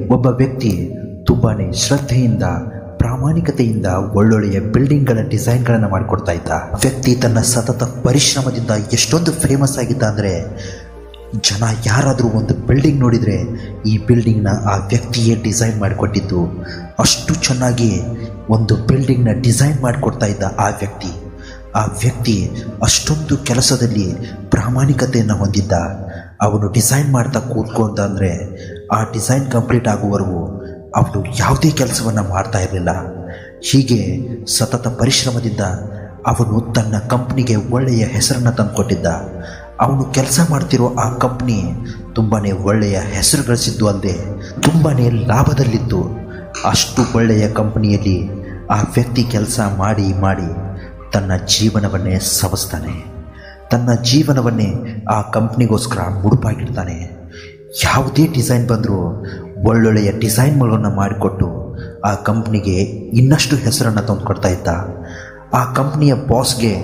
ಒಬ್ಬ ವ್ಯಕ್ತಿ ತುಂಬಾ ಶ್ರದ್ಧೆಯಿಂದ, ಪ್ರಾಮಾಣಿಕತೆಯಿಂದ ಒಳ್ಳೊಳ್ಳೆಯ ಬಿಲ್ಡಿಂಗ್ಗಳ ಡಿಸೈನ್ಗಳನ್ನು ಮಾಡಿಕೊಡ್ತಾ ಇದ್ದ. ವ್ಯಕ್ತಿ ತನ್ನ ಸತತ ಪರಿಶ್ರಮದಿಂದ ಎಷ್ಟೊಂದು ಫೇಮಸ್ ಆಗಿದ್ದ ಅಂದರೆ, ಜನ ಯಾರಾದರೂ ಒಂದು ಬಿಲ್ಡಿಂಗ್ ನೋಡಿದರೆ ಈ ಬಿಲ್ಡಿಂಗ್ನ ಆ ವ್ಯಕ್ತಿಯೇ ಡಿಸೈನ್ ಮಾಡಿಕೊಟ್ಟಿದ್ದು. ಅಷ್ಟು ಚೆನ್ನಾಗಿ ಒಂದು ಬಿಲ್ಡಿಂಗ್ನ ಡಿಸೈನ್ ಮಾಡಿಕೊಡ್ತಾ ಇದ್ದ ಆ ವ್ಯಕ್ತಿ. ಆ ವ್ಯಕ್ತಿ ಅಷ್ಟೊಂದು ಕೆಲಸದಲ್ಲಿ ಪ್ರಾಮಾಣಿಕತೆಯನ್ನು ಹೊಂದಿದ್ದ. ಅವನು ಡಿಸೈನ್ ಮಾಡ್ತಾ ಕೂತ್ಕೊಂತ ಅಂದರೆ ಆ ಡಿಸೈನ್ ಕಂಪ್ಲೀಟ್ ಆಗುವವರೆಗೂ ಅವನು ಯಾವುದೇ ಕೆಲಸವನ್ನು ಮಾಡ್ತಾ ಇರಲಿಲ್ಲ. ಹೀಗೆ ಸತತ ಪರಿಶ್ರಮದಿಂದ ಅವನು ತನ್ನ ಕಂಪ್ನಿಗೆ ಒಳ್ಳೆಯ ಹೆಸರನ್ನು ತಂದುಕೊಟ್ಟಿದ್ದ. ಅವನು ಕೆಲಸ ಮಾಡ್ತಿರೋ ಆ ಕಂಪ್ನಿ ತುಂಬಾ ಒಳ್ಳೆಯ ಹೆಸರು ಗಳಿಸಿದ್ದು ಅಲ್ಲದೆ ತುಂಬಾ ಲಾಭದಲ್ಲಿತ್ತು. ಅಷ್ಟು ಒಳ್ಳೆಯ ಕಂಪ್ನಿಯಲ್ಲಿ ಆ ವ್ಯಕ್ತಿ ಕೆಲಸ ಮಾಡಿ ಮಾಡಿ ತನ್ನ ಜೀವನವನ್ನೇ ಸವಸ್ತಾನೆ. ತನ್ನ ಜೀವನವನ್ನೇ ಆ ಕಂಪ್ನಿಗೋಸ್ಕರ ಮುಡುಪಾಗಿಡ್ತಾನೆ. ಯಾವುದೇ ಡಿಸೈನ್ ಬಂದರೂ ಒಳ್ಳೊಳ್ಳೆಯ ಡಿಸೈನ್ಗಳನ್ನು ಮಾಡಿಕೊಟ್ಟು ಆ ಕಂಪ್ನಿಗೆ ಇನ್ನಷ್ಟು ಹೆಸರನ್ನು ತಂದುಕೊಡ್ತಾ ಇದ್ದ. ಆ ಕಂಪ್ನಿಯ ಬಾಸ್ಗೆ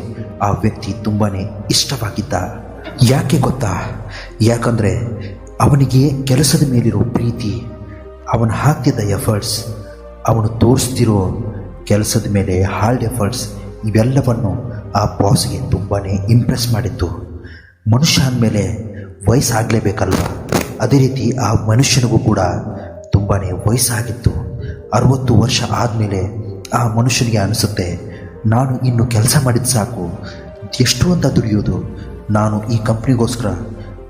ಆ ವ್ಯಕ್ತಿ ತುಂಬಾ ಇಷ್ಟವಾಗಿದ್ದ. ಯಾಕೆ ಗೊತ್ತಾ? ಯಾಕಂದರೆ ಅವನಿಗೆ ಕೆಲಸದ ಮೇಲಿರೋ ಪ್ರೀತಿ, ಅವನು ಹಾಕ್ತಿದ್ದ ಎಫರ್ಟ್ಸ್, ಅವನು ತೋರಿಸ್ತಿರೋ ಕೆಲಸದ ಮೇಲೆ ಹಾರ್ಡ್ ಎಫರ್ಟ್ಸ್, ಇವೆಲ್ಲವನ್ನು ಆ ಬಾಸ್ಗೆ ತುಂಬಾ ಇಂಪ್ರೆಸ್ ಮಾಡಿತ್ತು. ಮನುಷ್ಯ ಅಂದಮೇಲೆ ವಯಸ್ಸಾಗಲೇಬೇಕಲ್ವ? ಅದೇ ರೀತಿ ಆ ಮನುಷ್ಯನಿಗೂ ಕೂಡ ತುಂಬಾ ವಯಸ್ಸಾಗಿತ್ತು. ಅರುವತ್ತು ವರ್ಷ ಆದಮೇಲೆ ಆ ಮನುಷ್ಯನಿಗೆ ಅನಿಸುತ್ತೆ, ನಾನು ಇನ್ನು ಕೆಲಸ ಮಾಡಿದ ಸಾಕು. ಎಷ್ಟು ಅಂತ ದುಡಿಯೋದು. ನಾನು ಈ ಕಂಪ್ನಿಗೋಸ್ಕರ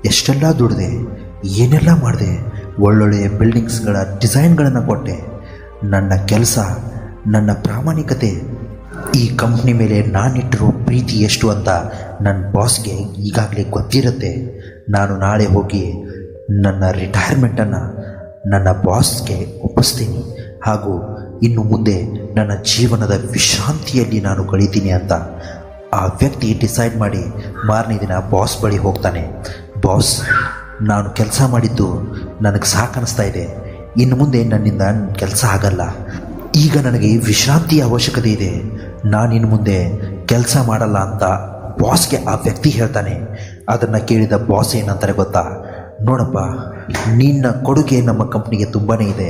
ಎಷ್ಟೆಲ್ಲ ದುಡಿದೆ, ಏನೆಲ್ಲ ಮಾಡಿದೆ ಒಳ್ಳೊಳ್ಳೆಯ ಬಿಲ್ಡಿಂಗ್ಸ್ಗಳ ಡಿಸೈನ್ಗಳನ್ನು ಕೊಟ್ಟೆ. ನನ್ನ ಕೆಲಸ, ನನ್ನ ಪ್ರಾಮಾಣಿಕತೆ, ಈ ಕಂಪ್ನಿ ಮೇಲೆ ನಾನಿಟ್ಟಿರೋ ಪ್ರೀತಿ ಎಷ್ಟು ಅಂತ ನನ್ನ ಬಾಸ್ಗೆ ಈಗಾಗಲೇ ಗೊತ್ತಿರುತ್ತೆ. ನಾನು ನಾಳೆ ಹೋಗಿ ನನ್ನ ರಿಟೈರ್ಮೆಂಟನ್ನು ನನ್ನ ಬಾಸ್ಗೆ ಒಪ್ಪಿಸ್ತೀನಿ. ಹಾಗೂ ಇನ್ನು ಮುಂದೆ ನನ್ನ ಜೀವನದ ವಿಶ್ರಾಂತಿಯಲ್ಲಿ ನಾನು ಕಳೀತೀನಿ ಅಂತ ಆ ವ್ಯಕ್ತಿ ಡಿಸೈಡ್ ಮಾಡಿ ಮಾರನೇ ದಿನ ಬಾಸ್ ಬಳಿ ಹೋಗ್ತಾನೆ. ಬಾಸ್ ನಾನು ಕೆಲಸ ಮಾಡಿದ್ದು ನನಗೆ ಸಾಕನಿಸ್ತಾ ಇದೆ. ಇನ್ನು ಮುಂದೆ ನನ್ನಿಂದ ಕೆಲಸ ಆಗಲ್ಲ. ಈಗ ನನಗೆ ವಿಶ್ರಾಂತಿಯ ಅವಶ್ಯಕತೆ ಇದೆ. ನಾನು ಇನ್ನು ಮುಂದೆ ಕೆಲಸ ಮಾಡಲ್ಲ ಅಂತ ಬಾಸ್ಗೆ ಆ ವ್ಯಕ್ತಿ ಹೇಳ್ತಾನೆ. ಅದನ್ನು ಕೇಳಿದ ಬಾಸ್ ಏನಂತಾರೆ ಗೊತ್ತಾ? ನೋಡಪ್ಪ, ನಿನ್ನ ಕೊಡುಗೆ ನಮ್ಮ ಕಂಪ್ನಿಗೆ ತುಂಬಾ ಇದೆ.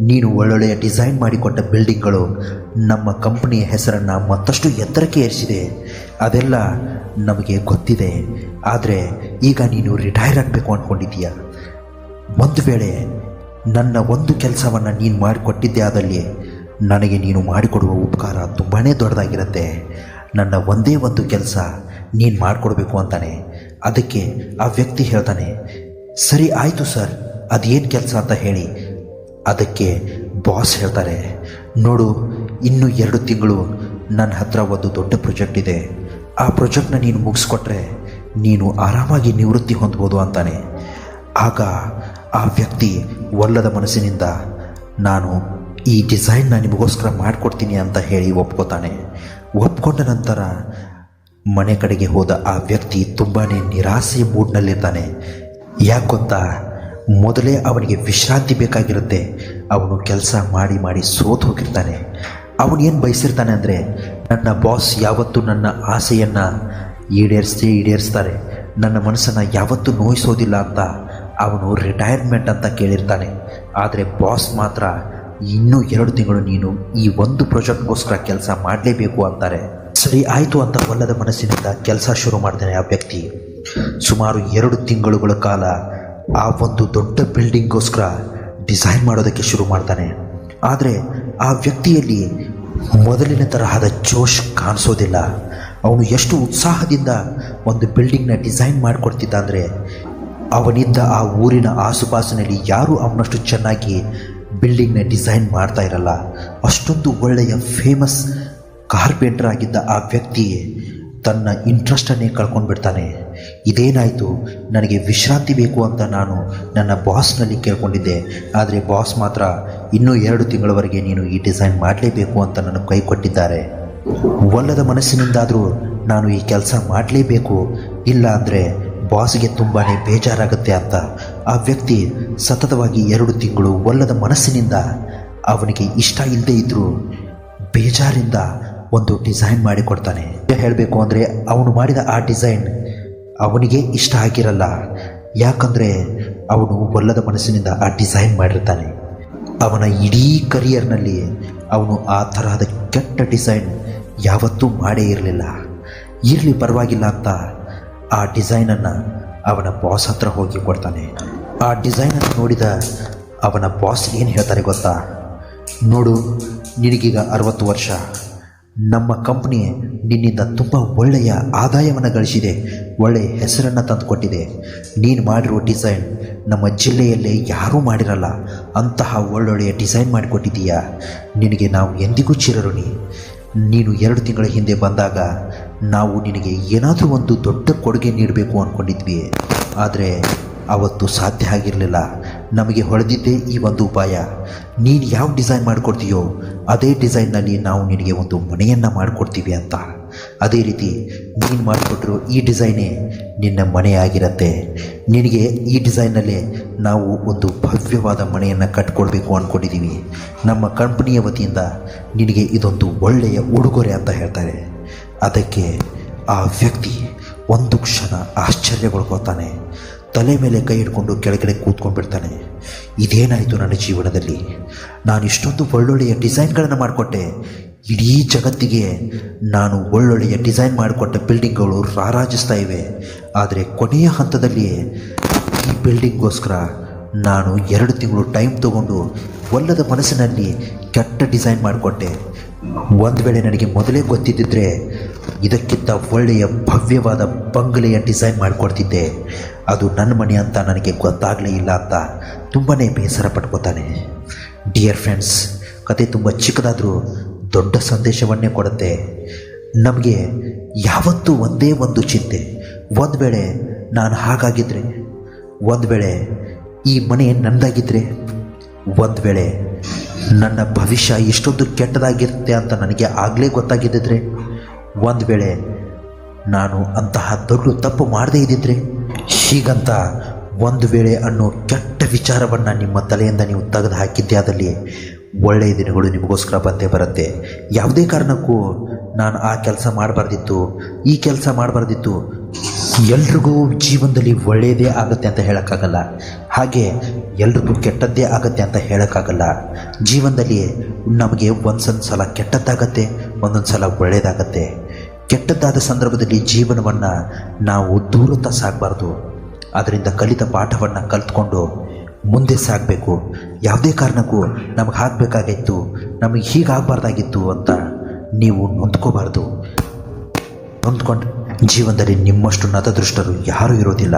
ನೀನು ಒಳ್ಳೊಳ್ಳೆಯ ಡಿಸೈನ್ ಮಾಡಿಕೊಟ್ಟ ಬಿಲ್ಡಿಂಗ್ಗಳು ನಮ್ಮ ಕಂಪ್ನಿಯ ಹೆಸರನ್ನು ಮತ್ತಷ್ಟು ಎತ್ತರಕ್ಕೆ ಏರಿಸಿದೆ. ಅದೆಲ್ಲ ನಮಗೆ ಗೊತ್ತಿದೆ. ಆದರೆ ಈಗ ನೀನು ರಿಟೈರ್ ಆಗಬೇಕು ಅಂದ್ಕೊಂಡಿದ್ದೀಯ ಒಂದು ವೇಳೆ ನನ್ನ ಒಂದು ಕೆಲಸವನ್ನು ನೀನು ಮಾಡಿಕೊಟ್ಟಿದ್ದೆ ಆದಲ್ಲಿ ನನಗೆ ನೀನು ಮಾಡಿಕೊಡುವ ಉಪಕಾರ ತುಂಬಾ ದೊಡ್ಡದಾಗಿರುತ್ತೆ. ನನ್ನ ಒಂದೇ ಒಂದು ಕೆಲಸ ನೀನು ಮಾಡಿಕೊಡ್ಬೇಕು ಅಂತಾನೆ. ಅದಕ್ಕೆ ಆ ವ್ಯಕ್ತಿ ಹೇಳ್ತಾನೆ ಸರಿ ಆಯಿತು ಸರ್, ಅದೇನು ಕೆಲಸ ಅಂತ ಹೇಳಿ. ಅದಕ್ಕೆ ಬಾಸ್ ಹೇಳ್ತಾರೆ, ನೋಡು, ಇನ್ನು ಎರಡು ತಿಂಗಳು ನನ್ನ ಹತ್ರ ಒಂದು ದೊಡ್ಡ ಪ್ರೊಜೆಕ್ಟ್ ಇದೆ. ಆ ಪ್ರೊಜೆಕ್ಟ್ನ ನೀನು ಮುಗಿಸ್ಕೊಟ್ರೆ ನೀನು ಆರಾಮಾಗಿ ನಿವೃತ್ತಿ ಹೊಂದ್ಬೋದು ಅಂತಾನೆ. ಆಗ ಆ ವ್ಯಕ್ತಿ ಒಲ್ಲದ ಮನಸ್ಸಿನಿಂದ, ನಾನು ಈ ಡಿಸೈನ್ನ ನಿಮಗೋಸ್ಕರ ಮಾಡಿಕೊಡ್ತೀನಿ ಅಂತ ಹೇಳಿ ಒಪ್ಕೋತಾನೆ. ಒಪ್ಕೊಂಡ ನಂತರ ಮನೆ ಕಡೆಗೆ ಹೋದ ಆ ವ್ಯಕ್ತಿ ತುಂಬಾ ನಿರಾಸೆ ಮೂಡ್ನಲ್ಲಿರ್ತಾನೆ. ಯಾಕೆ ಗೊತ್ತಾ? ಮೊದಲೇ ಅವನಿಗೆ ವಿಶ್ರಾಂತಿ ಬೇಕಾಗಿರುತ್ತೆ. ಅವನು ಕೆಲಸ ಮಾಡಿ ಮಾಡಿ ಸೋತು ಹೋಗಿರ್ತಾನೆ. ಅವನೇನು ಬಯಸಿರ್ತಾನೆ ಅಂದರೆ, ನನ್ನ ಬಾಸ್ ಯಾವತ್ತೂ ನನ್ನ ಆಸೆಯನ್ನು ಈಡೇರಿಸೇ ಈಡೇರಿಸ್ತಾರೆ. ನನ್ನ ಮನಸ್ಸನ್ನು ಯಾವತ್ತೂ ನೋಯಿಸೋದಿಲ್ಲ ಅಂತ ಅವನು ರಿಟೈರ್ಮೆಂಟ್ ಅಂತ ಕೇಳಿರ್ತಾನೆ. ಆದರೆ ಬಾಸ್ ಮಾತ್ರ ಇನ್ನೂ ಎರಡು ತಿಂಗಳು ನೀನು ಈ ಒಂದು ಪ್ರಾಜೆಕ್ಟ್ಗೋಸ್ಕರ ಕೆಲಸ ಮಾಡಲೇಬೇಕು ಅಂತಾರೆ. ಸರಿ, ಆಯಿತು ಅಂತ ಒಲ್ಲದ ಮನಸ್ಸಿನಿಂದ ಕೆಲಸ ಶುರು ಮಾಡ್ತಾನೆ ಆ ವ್ಯಕ್ತಿ. ಸುಮಾರು ಎರಡು ತಿಂಗಳುಗಳ ಕಾಲ ಆ ಒಂದು ದೊಡ್ಡ ಬಿಲ್ಡಿಂಗ್ಗೋಸ್ಕರ ಡಿಸೈನ್ ಮಾಡೋದಕ್ಕೆ ಶುರು ಮಾಡ್ತಾನೆ. ಆದರೆ ಆ ವ್ಯಕ್ತಿಯಲ್ಲಿ ಮೊದಲಿನ ತರಹದ ಜೋಶ್ ಕಾಣಿಸೋದಿಲ್ಲ. ಅವನು ಎಷ್ಟು ಉತ್ಸಾಹದಿಂದ ಒಂದು ಬಿಲ್ಡಿಂಗ್ನ ಡಿಸೈನ್ ಮಾಡಿಕೊಡ್ತಿದ್ದ ಅಂದರೆ, ಅವನಿದ್ದ ಆ ಊರಿನ ಆಸುಪಾಸಿನಲ್ಲಿ ಯಾರೂ ಅವನಷ್ಟು ಚೆನ್ನಾಗಿ ಬಿಲ್ಡಿಂಗ್ನ ಡಿಸೈನ್ ಮಾಡ್ತಾ ಇರಲ್ಲ. ಅಷ್ಟೊಂದು ಒಳ್ಳೆಯ ಫೇಮಸ್ ಕಾರ್ಪೆಂಟರ್ ಆಗಿದ್ದ ಆ ವ್ಯಕ್ತಿ ತನ್ನ ಇಂಟ್ರೆಸ್ಟನ್ನೇ ಕಳ್ಕೊಂಡು ಬಿಡ್ತಾನೆ ಇದೇನಾಯಿತು? ನನಗೆ ವಿಶ್ರಾಂತಿ ಬೇಕು ಅಂತ ನಾನು ನನ್ನ ಬಾಸ್ನಲ್ಲಿ ಕೇಳ್ಕೊಂಡಿದ್ದೆ. ಆದರೆ ಬಾಸ್ ಮಾತ್ರ ಇನ್ನೂ ಎರಡು ತಿಂಗಳವರೆಗೆ ನೀನು ಈ ಡಿಸೈನ್ ಮಾಡಲೇಬೇಕು ಅಂತ ನನಗೆ ಕೈ ಕೊಟ್ಟಿದ್ದಾರೆ. ಒಲ್ಲದ ಮನಸ್ಸಿನಿಂದಾದರೂ ನಾನು ಈ ಕೆಲಸ ಮಾಡಲೇಬೇಕು. ಇಲ್ಲ ಅಂದರೆ ಬಾಸ್ಗೆ ತುಂಬಾ ಬೇಜಾರಾಗುತ್ತೆ ಅಂತ. ಆ ವ್ಯಕ್ತಿ ಸತತವಾಗಿ ಎರಡು ತಿಂಗಳು ಒಲ್ಲದ ಮನಸ್ಸಿನಿಂದ ಅವನಿಗೆ ಇಷ್ಟ ಇಲ್ಲದೆ ಇದ್ದರೂ ಬೇಜಾರಿಂದ ಒಂದು ಡಿಸೈನ್ ಮಾಡಿಕೊಡ್ತಾನೆ. ಹೇಳಬೇಕು ಅಂದರೆ ಅವನು ಮಾಡಿದ ಆ ಡಿಸೈನ್ ಅವನಿಗೆ ಇಷ್ಟ ಆಗಿರಲ್ಲ. ಯಾಕಂದರೆ ಅವನು ಒಲ್ಲದ ಮನಸ್ಸಿನಿಂದ ಆ ಡಿಸೈನ್ ಮಾಡಿರ್ತಾನೆ. ಅವನ ಇಡೀ ಕರಿಯರ್ನಲ್ಲಿ ಅವನು ಆ ತರಹದ ಕೆಟ್ಟ ಡಿಸೈನ್ ಯಾವತ್ತೂ ಮಾಡೇ ಇರಲಿಲ್ಲ. ಇರಲಿ ಪರವಾಗಿಲ್ಲ ಅಂತ ಆ ಡಿಸೈನನ್ನು ಅವನ ಬಾಸ್ ಹತ್ರ ಹೋಗಿ ಕೊಡ್ತಾನೆ. ಆ ಡಿಸೈನನ್ನು ನೋಡಿದ ಅವನ ಬಾಸ್ ಏನು ಹೇಳ್ತಾರೆ ಗೊತ್ತಾ? ನೋಡು, ನಿನಗೀಗ ಅರವತ್ತು ವರ್ಷ. ನಮ್ಮ ಕಂಪ್ನಿ ನಿನ್ನಿಂದ ತುಂಬ ಒಳ್ಳೆಯ ಆದಾಯವನ್ನು ಗಳಿಸಿದೆ ಒಳ್ಳೆಯ ಹೆಸರನ್ನು ತಂದುಕೊಟ್ಟಿದೆ. ನೀನು ಮಾಡಿರೋ ಡಿಸೈನ್ ನಮ್ಮ ಜಿಲ್ಲೆಯಲ್ಲೇ ಯಾರೂ ಮಾಡಿರಲ್ಲ, ಅಂತಹ ಒಳ್ಳೊಳ್ಳೆಯ ಡಿಸೈನ್ ಮಾಡಿಕೊಟ್ಟಿದ್ದೀಯಾ? ನಿನಗೆ ನಾವು ಎಂದಿಗೂ ಚಿರಋಣಿ. ನೀನು ಎರಡು ತಿಂಗಳ ಹಿಂದೆ ಬಂದಾಗ ನಾವು ನಿನಗೆ ಏನಾದರೂ ಒಂದು ದೊಡ್ಡ ಕೊಡುಗೆ ನೀಡಬೇಕು ಅಂದ್ಕೊಂಡಿದ್ವಿ ಆದರೆ ಅವತ್ತು ಸಾಧ್ಯ ಆಗಿರಲಿಲ್ಲ. ನಮಗೆ ಹೊಳೆದಿದ್ದೇ ಈ ಒಂದು ಉಪಾಯ. ನೀನು ಯಾವ ಡಿಸೈನ್ ಮಾಡಿಕೊಡ್ತೀಯೋ, ಅದೇ ಡಿಸೈನ್ನಲ್ಲಿ ನಾವು ನಿನಗೆ ಒಂದು ಮನೆಯನ್ನು ಮಾಡಿಕೊಡ್ತೀವಿ ಅಂತ. ಅದೇ ರೀತಿ ನೀನು ಮಾಡಿಕೊಟ್ಟಿರೋ ಈ ಡಿಸೈನೇ ನಿನ್ನ ಮನೆಯಾಗಿರತ್ತೆ. ನಿನಗೆ ಈ ಡಿಸೈನ್ನಲ್ಲೇ ನಾವು ಒಂದು ಭವ್ಯವಾದ ಮನೆಯನ್ನು ಕಟ್ಕೊಳ್ಬೇಕು ಅಂದ್ಕೊಂಡಿದ್ದೀವಿ ನಮ್ಮ ಕಂಪ್ನಿಯ ವತಿಯಿಂದ ನಿನಗೆ ಇದೊಂದು ಒಳ್ಳೆಯ ಉಡುಗೊರೆ ಅಂತ ಹೇಳ್ತಾರೆ. ಅದಕ್ಕೆ ಆ ವ್ಯಕ್ತಿ ಒಂದು ಕ್ಷಣ ಆಶ್ಚರ್ಯಗೊಳ್ಕೋತಾನೆ ತಲೆ ಮೇಲೆ ಕೈ ಹಿಡ್ಕೊಂಡು ಕೆಳಗಡೆ ಕೂತ್ಕೊಂಡ್ಬಿಡ್ತಾನೆ. ಇದೇನಾಯಿತು ನನ್ನ ಜೀವನದಲ್ಲಿ? ನಾನು ಇಷ್ಟೊಂದು ಒಳ್ಳೊಳ್ಳೆಯ ಡಿಸೈನ್ಗಳನ್ನು ಮಾಡಿಕೊಟ್ಟೆ. ಇಡೀ ಜಗತ್ತಿಗೆ ನಾನು ಒಳ್ಳೊಳ್ಳೆಯ ಡಿಸೈನ್ ಮಾಡಿಕೊಟ್ಟ ಬಿಲ್ಡಿಂಗ್ಗಳು ರಾರಾಜಿಸ್ತಾ ಇವೆ. ಆದರೆ ಕೊನೆಯ ಹಂತದಲ್ಲಿ ಈ ಬಿಲ್ಡಿಂಗ್ಗೋಸ್ಕರ ನಾನು ಎರಡು ತಿಂಗಳು ಟೈಮ್ ತಗೊಂಡು ಒಲ್ಲದ ಮನಸ್ಸಿನಲ್ಲಿ ಕೆಟ್ಟ ಡಿಸೈನ್ ಮಾಡಿಕೊಟ್ಟೆ. ಒಂದು ವೇಳೆ ನನಗೆ ಮೊದಲೇ ಗೊತ್ತಿದ್ದಿದ್ರೆ ಇದಕ್ಕಿಂತ ಒಳ್ಳೆಯ ಭವ್ಯವಾದ ಬಂಗಲೆಯ ಡಿಸೈನ್ ಮಾಡಿಕೊಡ್ತಿದ್ದೆ. ಅದು ನನ್ನ ಮನೆ ಅಂತ ನನಗೆ ಗೊತ್ತಾಗಲೇ ಇಲ್ಲ ಅಂತ ತುಂಬಾ ಬೇಸರ ಪಟ್ಕೋತಾನೆ. ಡಿಯರ್ ಫ್ರೆಂಡ್ಸ್, ಕತೆ ತುಂಬ ಚಿಕ್ಕದಾದರೂ ದೊಡ್ಡ ಸಂದೇಶವನ್ನೇ ಕೊಡುತ್ತೆ. ನಮಗೆ ಯಾವತ್ತೂ ಒಂದೇ ಒಂದು ಚಿಂತೆ. ಒಂದು ವೇಳೆ ನಾನು ಹಾಗಾಗಿದ್ದರೆ ಒಂದು ವೇಳೆ ಈ ಮನೆ ನನ್ನದಾಗಿದ್ದರೆ ಒಂದು ವೇಳೆ ನನ್ನ ಭವಿಷ್ಯ ಇಷ್ಟೊಂದು ಕೆಟ್ಟದಾಗಿರುತ್ತೆ ಅಂತ ನನಗೆ ಆಗಲೇ ಗೊತ್ತಾಗಿದ್ದಿದ್ರೆ. ಒಂದು ವೇಳೆ ನಾನು ಅಂತಹ ದೊಡ್ಡ ತಪ್ಪು ಮಾಡದೇ ಇದ್ದಿದ್ರೆ, ಹೀಗಂತ ಒಂದು ವೇಳೆ ಅನ್ನೋ ಕೆಟ್ಟ ವಿಚಾರವನ್ನು ನಿಮ್ಮ ತಲೆಯಿಂದ ನೀವು ತೆಗೆದು ಹಾಕಿದ್ದೆ ಆದಲ್ಲಿ ಒಳ್ಳೆಯ ದಿನಗಳು ನಿಮಗೋಸ್ಕರ ಬಂದೇ ಬರುತ್ತೆ. ಯಾವುದೇ ಕಾರಣಕ್ಕೂ ನಾನು ಆ ಕೆಲಸ ಮಾಡಬಾರ್ದಿತ್ತು, ಈ ಕೆಲಸ ಮಾಡಬಾರ್ದಿತ್ತು ಎಲ್ರಿಗೂ ಜೀವನದಲ್ಲಿ ಒಳ್ಳೆಯದೇ ಆಗುತ್ತೆ ಅಂತ ಹೇಳೋಕ್ಕಾಗಲ್ಲ. ಹಾಗೆ ಎಲ್ರಿಗೂ ಕೆಟ್ಟದ್ದೇ ಆಗುತ್ತೆ ಅಂತ ಹೇಳೋಕ್ಕಾಗಲ್ಲ. ಜೀವನದಲ್ಲಿ ನಮಗೆ ಒಂದೊಂದು ಸಲ ಕೆಟ್ಟದ್ದಾಗತ್ತೆ, ಒಂದೊಂದು ಸಲ ಒಳ್ಳೆಯದಾಗತ್ತೆ ಕೆಟ್ಟದ್ದಾದ ಸಂದರ್ಭದಲ್ಲಿ ಜೀವನವನ್ನು ನಾವು ದೂರತ್ತ ಸಾಗಬಾರ್ದು ಅದರಿಂದ ಕಲಿತ ಪಾಠವನ್ನು ಕಲ್ತ್ಕೊಂಡು ಮುಂದೆ ಸಾಗಬೇಕು ಯಾವುದೇ ಕಾರಣಕ್ಕೂ ನಮಗೆ ಆಗಬೇಕಾಗಿತ್ತು ನಮಗೆ ಹೀಗಾಗಬಾರ್ದಾಗಿತ್ತು ಅಂತ ನೀವು ನೊಂದ್ಕೋಬಾರ್ದು. ನೊಂದ್ಕೊಂಡು ಜೀವನದಲ್ಲಿ ನಿಮ್ಮಷ್ಟು ನತದೃಷ್ಟರು ಯಾರೂ ಇರೋದಿಲ್ಲ.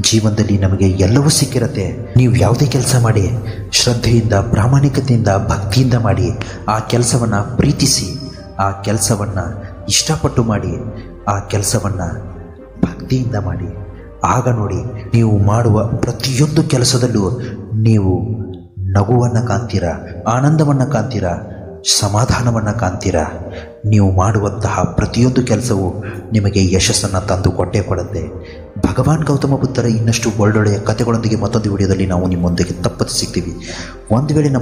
ಜೀವನದಲ್ಲಿ ನಮಗೆ ಎಲ್ಲವೂ ಸಿಕ್ಕಿರತ್ತೆ. ನೀವು ಯಾವುದೇ ಕೆಲಸ ಮಾಡಿ, ಶ್ರದ್ಧೆಯಿಂದ, ಪ್ರಾಮಾಣಿಕತೆಯಿಂದ, ಭಕ್ತಿಯಿಂದ ಮಾಡಿ, ಆ ಕೆಲಸವನ್ನು ಪ್ರೀತಿಸಿ, ಆ ಕೆಲಸವನ್ನು ಇಷ್ಟಪಟ್ಟು ಮಾಡಿ, ಆ ಕೆಲಸವನ್ನು ಭಕ್ತಿಯಿಂದ ಮಾಡಿ. ಆಗ ನೋಡಿ, ನೀವು ಮಾಡುವ ಪ್ರತಿಯೊಂದು ಕೆಲಸದಲ್ಲೂ ನೀವು ನಗುವನ್ನು ಕಾಣ್ತೀರ, ಆನಂದವನ್ನು ಕಾಣ್ತೀರ, ಸಮಾಧಾನವನ್ನು ಕಾಣ್ತೀರ? ನೀವು ಮಾಡುವಂತಹ ಪ್ರತಿಯೊಂದು ಕೆಲಸವು ನಿಮಗೆ ಯಶಸ್ಸನ್ನು ತಂದು ಕೊಟ್ಟೇ ಕೊಡುತ್ತೆ. ಭಗವಾನ್ ಗೌತಮ ಬುದ್ಧರ ಇನ್ನಷ್ಟು ಒಳ್ಳೊಳ್ಳೆಯ ಕಥೆಗಳೊಂದಿಗೆ ಮತ್ತೊಂದು ವಿಡಿಯೋದಲ್ಲಿ ನಾವು ನಿಮ್ಮೊಂದಿಗೆ ತಪ್ಪದೆ ಸಿಗ್ತೀವಿ ಒಂದು ವೇಳೆ ನಮ್ಮ